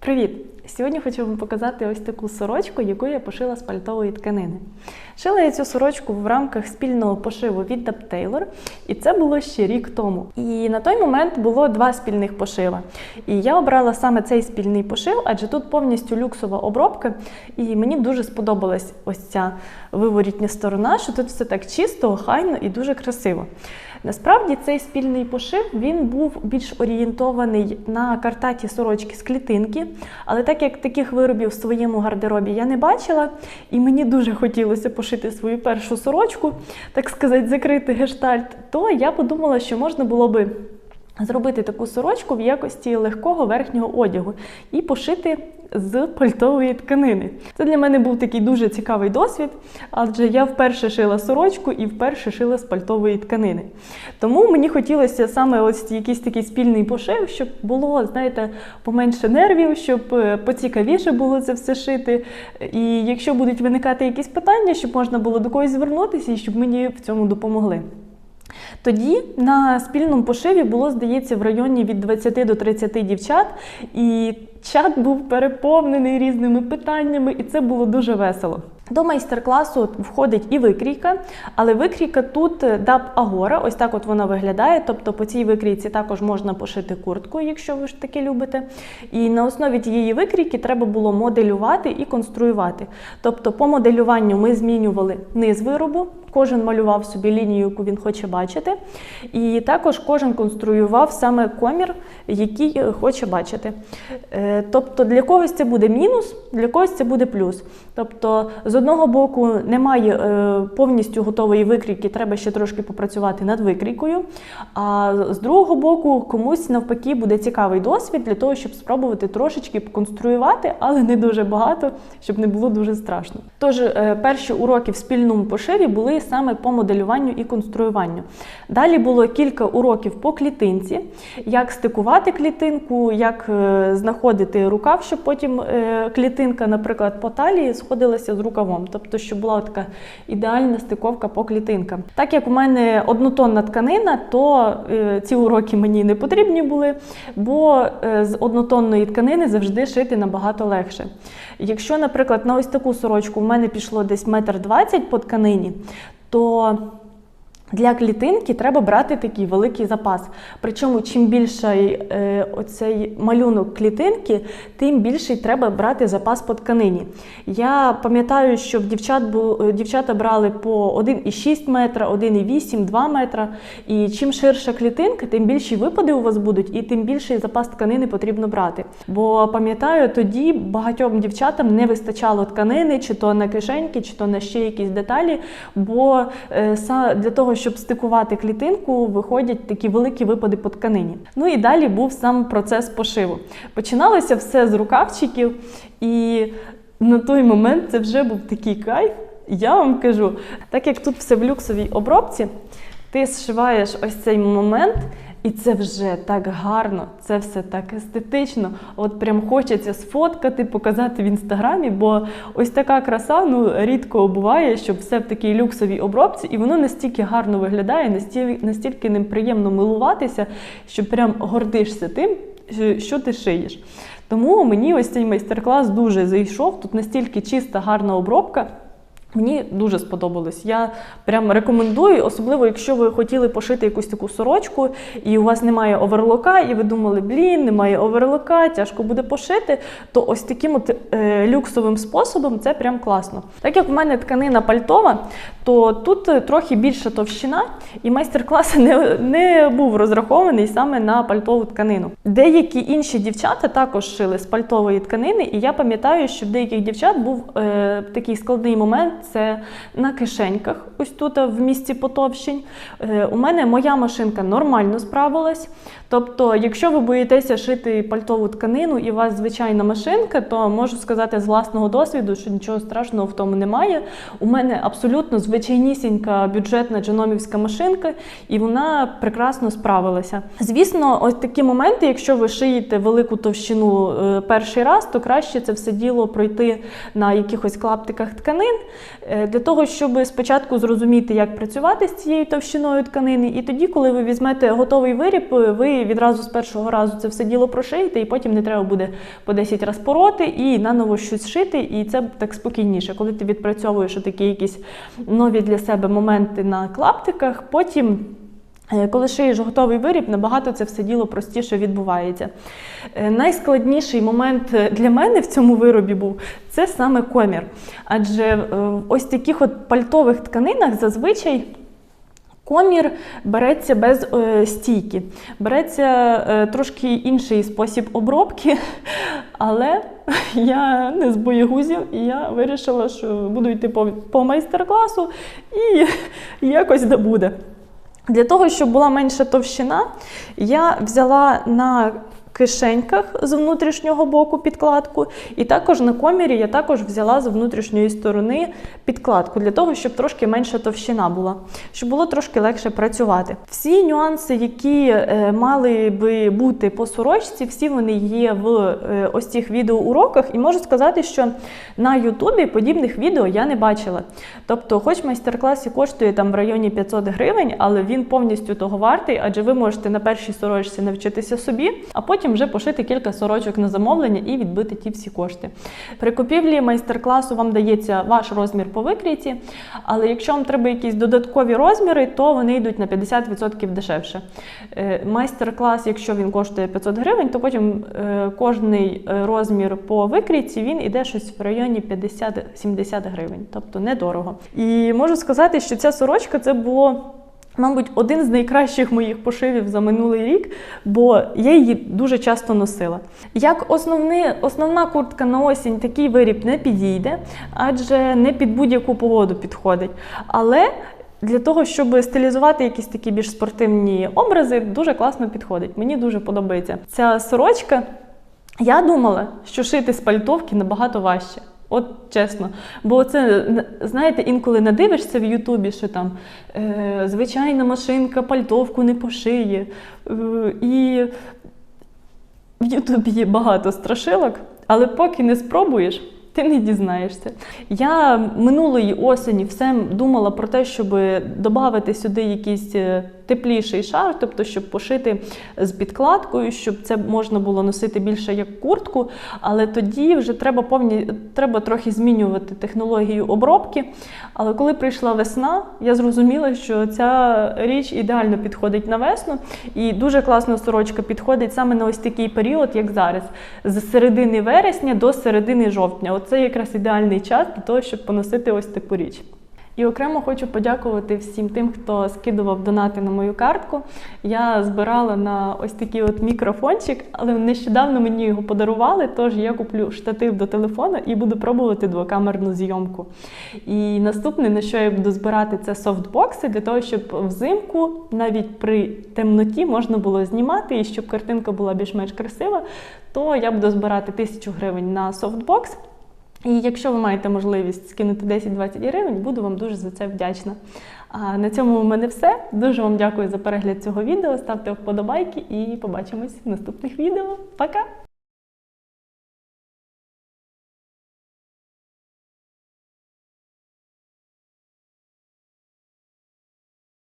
Привіт! Сьогодні хочу вам показати ось таку сорочку, яку я пошила з пальтової тканини. Шила я цю сорочку в рамках спільного пошиву від Dub Taylor, і це було ще рік тому. І на той момент було два спільних пошива. І я обрала саме цей спільний пошив, адже тут повністю люксова обробка, і мені дуже сподобалась ось ця виворітня сторона, що тут все так чисто, охайно і дуже красиво. Насправді цей спільний пошив він був більш орієнтований на картаті сорочки з клітинки, але так як таких виробів в своєму гардеробі я не бачила, і мені дуже хотілося пошити свою першу сорочку, так сказати, закрити гештальт, то я подумала, що можна було би. Зробити таку сорочку в якості легкого верхнього одягу і пошити з пальтової тканини. Це для мене був такий дуже цікавий досвід, адже я вперше шила сорочку і вперше шила з пальтової тканини. Тому мені хотілося саме ось якийсь такий спільний пошив, щоб було, знаєте, поменше нервів, щоб е, поцікавіше було це все шити. І якщо будуть виникати якісь питання, щоб можна було до когось звернутися і щоб мені в цьому допомогли. Тоді на спільному пошиві було, здається, в районі від 20 до 30 дівчат, і чат був переповнений різними питаннями, і це було дуже весело. До майстер-класу входить і викрійка, але викрійка тут DAP Agora, ось так от вона виглядає. Тобто по цій викрійці також можна пошити куртку, якщо ви ж таки любите. І на основі тієї викрійки треба було моделювати і конструювати. Тобто, по моделюванню ми змінювали низ виробу, кожен малював собі лінію, яку він хоче бачити. І також кожен конструював саме комір, який хоче бачити. Е, Тобто для когось це буде мінус, для когось це буде плюс. Тобто, з одного боку, немає е, повністю готової викрійки, треба ще трошки попрацювати над викрійкою. А з другого боку, комусь навпаки буде цікавий досвід для того, щоб спробувати трошечки поконструювати, але не дуже багато, щоб не було дуже страшно. Тож, е, перші уроки в спільному пошиві були саме по моделюванню і конструюванню. Далі було кілька уроків по клітинці, як стикувати клітинку, як е, знаходити рукав, щоб потім е, клітинка, наприклад, по талії сходилася з рукавом, тобто, щоб була така ідеальна стиковка по клітинкам. Так як у мене однотонна тканина, то е, ці уроки мені не потрібні були, бо з однотонної тканини завжди шити набагато легше. Якщо, наприклад, на ось таку сорочку в мене пішло десь метр двадцять по тканині, то для клітинки треба брати такий великий запас. Причому, чим більший е, оцей малюнок клітинки, тим більший треба брати запас по тканині. Я пам'ятаю, що в дівчат бу, е, дівчата брали по 1,6 метра, 1,8, 2 метра. І чим ширша клітинка, тим більші випади у вас будуть, і тим більший запас тканини потрібно брати. Бо пам'ятаю, тоді багатьом дівчатам не вистачало тканини, чи то на кишеньки, чи то на ще якісь деталі. Бо е, для того, щоб стикувати клітинку, виходять такі великі випади по тканині. Ну і далі був сам процес пошиву. Починалося все з рукавчиків, і на той момент це вже був такий кайф. Я вам кажу, так як тут все в люксовій обробці, ти зшиваєш ось цей момент. І це вже так гарно, це все так естетично. От прям хочеться сфоткати, показати в інстаграмі, бо ось така краса ну рідко буває, щоб все в такій люксовій обробці, і воно настільки гарно виглядає, настільки, настільки ним приємно милуватися, що прям гордишся тим, що ти шиєш. Тому мені ось цей майстер-клас дуже зайшов. Тут настільки чиста, гарна обробка. Мені дуже сподобалось. Я прям рекомендую, особливо якщо ви хотіли пошити якусь таку сорочку, і у вас немає оверлока, і ви думали, блін, немає оверлока, тяжко буде пошити. То ось таким от е, люксовим способом це прям класно. Так як в мене тканина пальтова, то тут е, трохи більша товщина, і майстер-клас не, не був розрахований саме на пальтову тканину. Деякі інші дівчата також шили з пальтової тканини, і я пам'ятаю, що в деяких дівчат був е, такий складний момент це на кишеньках, ось тут в місці потовщень. Е, у мене моя машинка нормально справилась. Тобто, якщо ви боїтеся шити пальтову тканину і у вас звичайна машинка, то можу сказати з власного досвіду, що нічого страшного в тому немає. У мене абсолютно звичайнісінька бюджетна дженомівська машинка, і вона прекрасно справилася. Звісно, ось такі моменти, якщо ви шиєте велику товщину е, перший раз, то краще це все діло пройти на якихось клаптиках тканин. Е, для того, щоб спочатку зрозуміти, як працювати з цією товщиною тканини, і тоді, коли ви візьмете готовий виріб, ви відразу з першого разу це все діло прошиєте, і потім не треба буде по 10 разів пороти і наново щось шити, і це так спокійніше. Коли ти відпрацьовуєш такі якісь нові для себе моменти на клаптиках, потім. Е, Коли шиєш готовий виріб, набагато це все діло простіше відбувається. Е, Найскладніший момент для мене в цьому виробі був це саме комір. Адже е, в ось таких от пальтових тканинах зазвичай. Комір береться без е, стійки, береться е, трошки інший спосіб обробки, але я не з боєгузів, і я вирішила, що буду йти по, по майстер-класу і якось да буде. Для того, щоб була менша товщина, я взяла на кишеньках з внутрішнього боку підкладку, і також на комірі я також взяла з внутрішньої сторони підкладку, для того, щоб трошки менша товщина була, щоб було трошки легше працювати. Всі нюанси, які е, мали би бути по сорочці, всі вони є в е, ось цих відеоуроках, і можу сказати, що на Ютубі подібних відео я не бачила. Тобто, хоч майстер-клас і коштує там в районі 500 гривень, але він повністю того вартий, адже ви можете на першій сорочці навчитися собі, а потім вже пошити кілька сорочок на замовлення і відбити ті всі кошти. При купівлі майстер-класу вам дається ваш розмір по викрійці, але якщо вам треба якісь додаткові розміри, то вони йдуть на 50% дешевше. Е, Майстер-клас, якщо він коштує 500 гривень, то потім е, кожний е, розмір по викрійці він іде щось в районі 50-70 гривень, тобто недорого. І можу сказати, що ця сорочка це було. Мабуть, один з найкращих моїх пошивів за минулий рік, бо я її дуже часто носила. Як основний, основна куртка на осінь такий виріб не підійде, адже не під будь-яку погоду підходить. Але для того, щоб стилізувати якісь такі більш спортивні образи, дуже класно підходить. Мені дуже подобається. Ця сорочка, я думала, що шити з пальтовки набагато важче. От чесно. Бо це, знаєте, інколи надивишся в Ютубі, що там е, звичайна машинка пальтовку не пошиє. Е, і в Ютубі є багато страшилок, але поки не спробуєш, ти не дізнаєшся. Я минулої осені все думала про те, щоб додати сюди якийсь е, тепліший шар, тобто, щоб пошити з підкладкою, щоб це можна було носити більше як куртку. Але тоді вже треба повні, треба трохи змінювати технологію обробки. Але коли прийшла весна, я зрозуміла, що ця річ ідеально підходить на весну, і дуже класно сорочка підходить саме на ось такий період, як зараз, з середини вересня до середини жовтня. Оце якраз ідеальний час для того, щоб поносити ось таку річ. І окремо хочу подякувати всім тим, хто скидував донати на мою картку. Я збирала на ось такий от мікрофончик, але нещодавно мені його подарували, тож я куплю штатив до телефона і буду пробувати двокамерну зйомку. І наступне, на що я буду збирати, це софтбокси, для того, щоб взимку, навіть при темноті, можна було знімати і щоб картинка була більш-менш красива, то я буду збирати тисячу гривень на софтбокс. І якщо ви маєте можливість скинути 10-20 гривень, буду вам дуже за це вдячна. А на цьому у мене все. Дуже вам дякую за перегляд цього відео. Ставте вподобайки і побачимось в наступних відео. Пока!